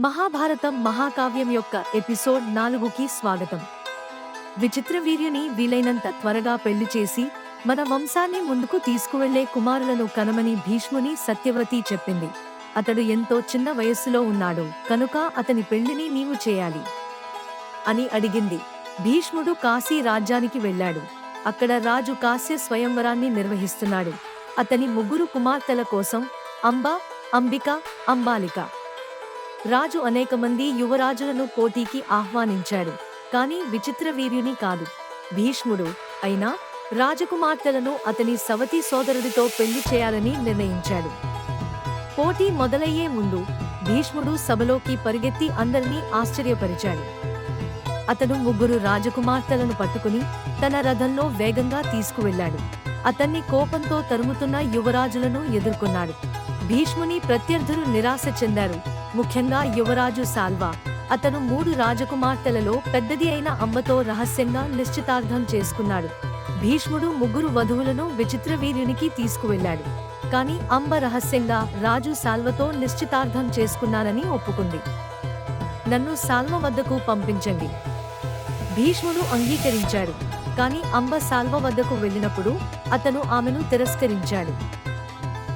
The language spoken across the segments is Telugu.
మహాభారతం మహాకావ్యం యొక్క ఎపిసోడ్ నాలుగుకి స్వాగతం. విచిత్ర వీర్యుని వీలైనంత త్వరగా పెళ్ళి చేసి మన వంశాన్ని ముందుకు తీసుకువెళ్ళే కుమారులను కనమని భీష్ముని సత్యవతి చెప్పింది. అతడు ఎంతో చిన్న వయస్సులో ఉన్నాడు కనుక అతని పెళ్ళిని నీవు చేయాలి అని అడిగింది. భీష్ముడు కాశీ రాజ్యానికి వెళ్ళాడు. అక్కడ రాజు కాశ్య స్వయంవరాన్ని నిర్వహిస్తున్నాడు. అతని ముగ్గురు కుమార్తెల కోసం అంబ అంబిక అంబాలిక రాజు అనేక మంది యువరాజులను పోటీకి ఆహ్వానించాడు. కాని విచిత్ర వీర్యుని కాదు. భీష్ముడు అయినా రాజకుమార్తెలను అతని సవతి సోదరుడితో పెళ్ళి చేయాలని నిర్ణయించాడు. పోటీ మొదలయ్యే ముందు భీష్ముడు సభలోకి పరిగెత్తి అందరినీ ఆశ్చర్యపరిచాడు. అతను ముగ్గురు రాజకుమార్తెలను పట్టుకుని తన రథంలో వేగంగా తీసుకువెళ్ళాడు. అతన్ని కోపంతో తరుముతున్న యువరాజులను ఎదుర్కొన్నాడు. భీష్ముని ప్రత్యర్థులు నిరాశ చెందారు. ముఖ్యంగా యువరాజు సాల్వా. అతను మూడు రాజకుమార్తెలలో పెద్దది అయిన అంబతో రహస్యంగా నిశ్చితార్థం చేసుకున్నాడు. భీష్ముడు ముగ్గురు వధువులను విచిత్ర వీర్యునికి తీసుకువెళ్ళాడు. కానీ అంబ రహస్యంగా రాజు సాల్వతో నిశ్చితార్థం చేసుకున్నానని ఒప్పుకుంది. నన్ను సాల్వ వద్దకు పంపించండి. భీష్ముడు అంగీకరించాడు. కాని అంబ సాల్వ వద్దకు వెళ్ళినప్పుడు అతను ఆమెను తిరస్కరించాడు.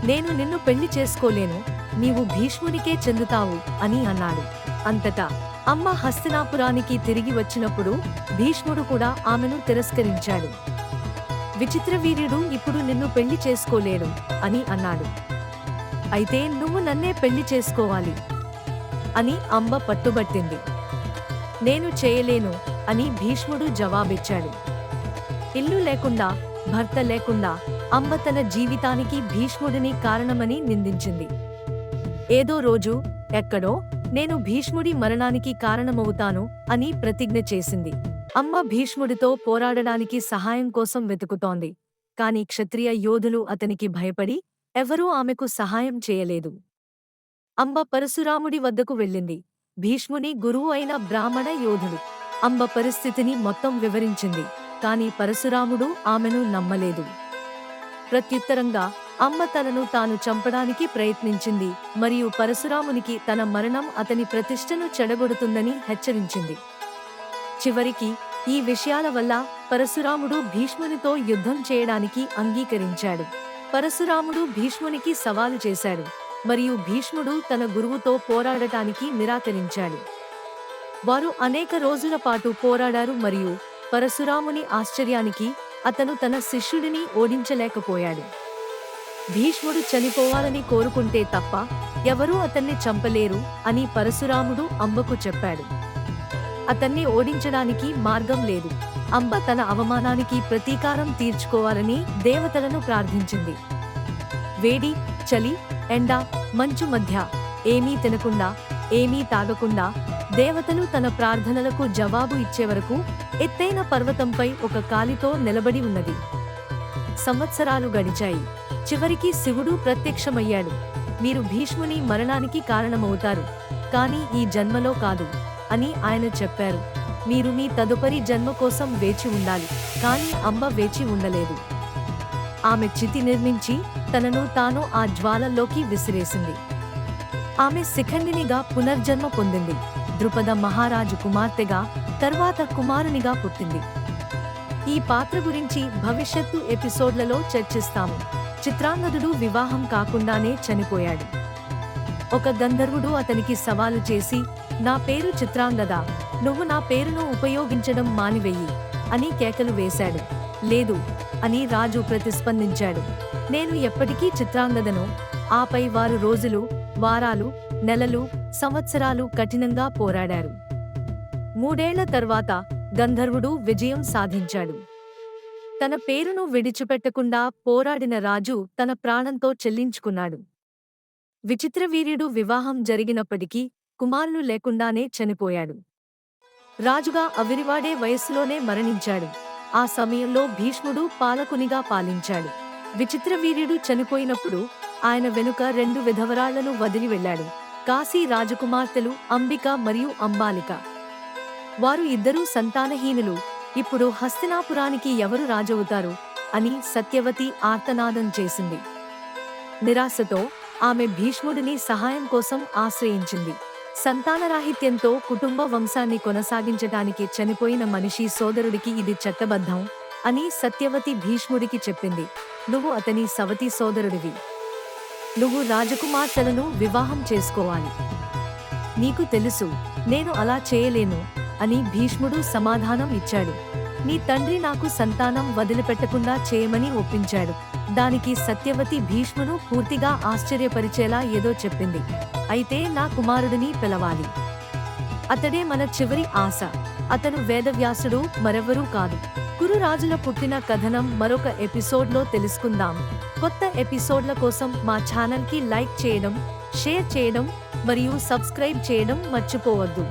నేను నిన్ను పెళ్ళి చేసుకోలేను. నీవు భీష్మునికే చెందుతావు అని అన్నాడు. అంతటా అమ్మ హస్తినాపురానికి తిరిగి వచ్చినప్పుడు భీష్ముడు కూడా ఆమెను తిరస్కరించాడు. విచిత్రవీర్యుడు ఇప్పుడు నిన్ను పెళ్ళి చేసుకోలేడు అని అన్నాడు. అయితే నువ్వు నన్నే పెళ్ళి చేసుకోవాలి అని అంబ పట్టుబట్టింది. నేను చేయలేను అని భీష్ముడు జవాబిచ్చాడు. ఇల్లు లేకుండా భర్త లేకుండా అంబ తన జీవితానికి భీష్ముడిని కారణమని నిందించింది. ఏదో రోజు ఎక్కడో నేను భీష్ముడి మరణానికి కారణమవుతాను అని ప్రతిజ్ఞ చేసింది. అమ్మ భీష్ముడితో పోరాడడానికి సహాయం కోసం వెతుకుతోంది. కాని క్షత్రియ యోధులు అతనికి భయపడి ఎవరూ ఆమెకు సహాయం చేయలేదు. అంబ పరశురాముడి వద్దకు వెళ్ళింది. భీష్ముని గురువు అయిన బ్రాహ్మణ యోధుడు. అంబ పరిస్థితిని మొత్తం వివరించింది. కాని పరశురాముడు ఆమెను నమ్మలేదు. ప్రత్యుత్తరంగా అమ్మ తనను తాను చంపడానికి ప్రయత్నించింది మరియు పరశురామునికి తన మరణం అతని ప్రతిష్టను చెడగొడుతుందని హెచ్చరించింది. చివరికి ఈ విషయాల వల్ల పరశురాముడు భీష్మునితో యుద్ధం చేయడానికి అంగీకరించాడు. పరశురాముడు భీష్మునికి సవాలు చేశాడు మరియు భీష్ముడు తన గురువుతో పోరాడటానికి నిరాకరించాడు. వారు అనేక రోజుల పాటు పోరాడారు మరియు పరశురాముని ఆశ్చర్యానికి అతను తన శిష్యుడిని ఓడించలేకపోయాడు. భీష్ముడు చనిపోవాలని కోరుకుంటే తప్ప ఎవరూ అతన్ని చంపలేరు అని పరశురాముడు అంబకు చెప్పాడు. అతన్ని ఓడించడానికి మార్గం లేదు. అంబ తన అవమానానికి ప్రతీకారం తీర్చుకోవాలని దేవతలను ప్రార్థించింది. వేడి చలి ఎండ మంచు మధ్య ఏమీ తినకుండా ఏమీ తాగకుండా దేవతలు తన ప్రార్థనలకు జవాబు ఇచ్చే వరకు ఎత్తైన పర్వతంపై ఒక కాలితో నిలబడి ఉన్నది. సంవత్సరాలు గడిచాయి. చివరికి శివుడు ప్రత్యక్షమయ్యాడు. మీరు భీష్ముని మరణానికి కారణమవుతారు. కాని ఈ జన్మలో కాదు అని ఆయన చెప్పారు. మీరు మీ తదుపరి జన్మ కోసం వేచి ఉండాలి. కాని అంబ వేచి ఉండలేదు. ఆమె చితి నిర్మించి తనను తాను ఆ జ్వాలల్లోకి విసిరేసింది. ఆమె శిఖండినిగా పునర్జన్మ పొందింది. ద్రుపద మహారాజు కుమార్తెగా తర్వాత కుమారునిగా పుట్టింది. ఈ పాత్ర గురించి భవిష్యత్తు ఎపిసోడ్లలో చర్చిస్తాము. చిత్రాంగదుడు వివాహం కాకుండానే చనిపోయాడు. ఒక గంధర్వుడు అతనికి సవాలు చేసి నా పేరు చిత్రాంగద నువ్వు నా పేరును ఉపయోగించడం మానివెయ్యి అని కేకలు వేశాడు. లేదు అని రాజు ప్రతిస్పందించాడు. నేను ఎప్పటికీ చిత్రాంగదను ఆపై వారు రోజులు వారాలు నెలలు సంవత్సరాలు కఠినంగా పోరాడారు. మూడేళ్ళ తర్వాత గంధర్వుడు విజయం సాధించాడు. తన పేరును విడిచిపెట్టకుండా పోరాడిన రాజు తన ప్రాణంతో చెల్లించుకున్నాడు. విచిత్రవీర్యుడు వివాహం జరిగినప్పటికీ కుమారులు లేకుండానే చనిపోయాడు. రాజుగా అవిరివాడే వయస్సులోనే మరణించాడు. ఆ సమయంలో భీష్ముడు పాలకునిగా పాలించాడు. విచిత్రవీర్యుడు చనిపోయినప్పుడు ఆయన వెనుక రెండు విధవరాళ్ళను వదిలి వెళ్ళాడు. కాశీ రాజకుమార్తెలు అంబిక మరియు అంబాలిక. వారు ఇద్దరూ సంతానహీనులు. ఇప్పుడు హస్తినాపురానికి ఎవరు రాజవుతారు అని సత్యవతి ఆర్తనాదం చేసింది. నిరాశతో ఆమె భీష్ముడిని సహాయం కోసం ఆశ్రయించింది. సంతానరాహిత్యంతో కుటుంబ వంశాన్ని కొనసాగించటానికి చనిపోయిన మనిషి సోదరుడికి ఇది చట్టబద్ధం అని సత్యవతి భీష్ముడికి చెప్పింది. నువ్వు అతని సవతి సోదరుడివి. నువ్వు రాజకుమార్తెలను వివాహం చేసుకోవాలి. నీకు తెలుసు నేను అలా చేయలేను అని భీష్ముడు సమాధానం ఇచ్చాడు. నీ తండ్రి నాకు సంతానం వదిలిపెట్టకుండా చేయమని ఒప్పించాడు. దానికి సత్యవతి భీష్మును పూర్తిగా ఆశ్చర్యపరిచేలా ఏదో చెప్పింది. అయితే నా కుమారుడిని పిలవాలి. అతడే మన చివరి ఆశ. అతను వేదవ్యాసుడు మరెవరూ కాదు. కురురాజుల పుట్టిన కథనం మరొక ఎపిసోడ్లో తెలుసుకుందాం. కొత్త ఎపిసోడ్ల కోసం మా ఛానల్కి లైక్ చేయడం షేర్ చేయడం మరియు సబ్స్క్రైబ్ చేయడం మర్చిపోవద్దు.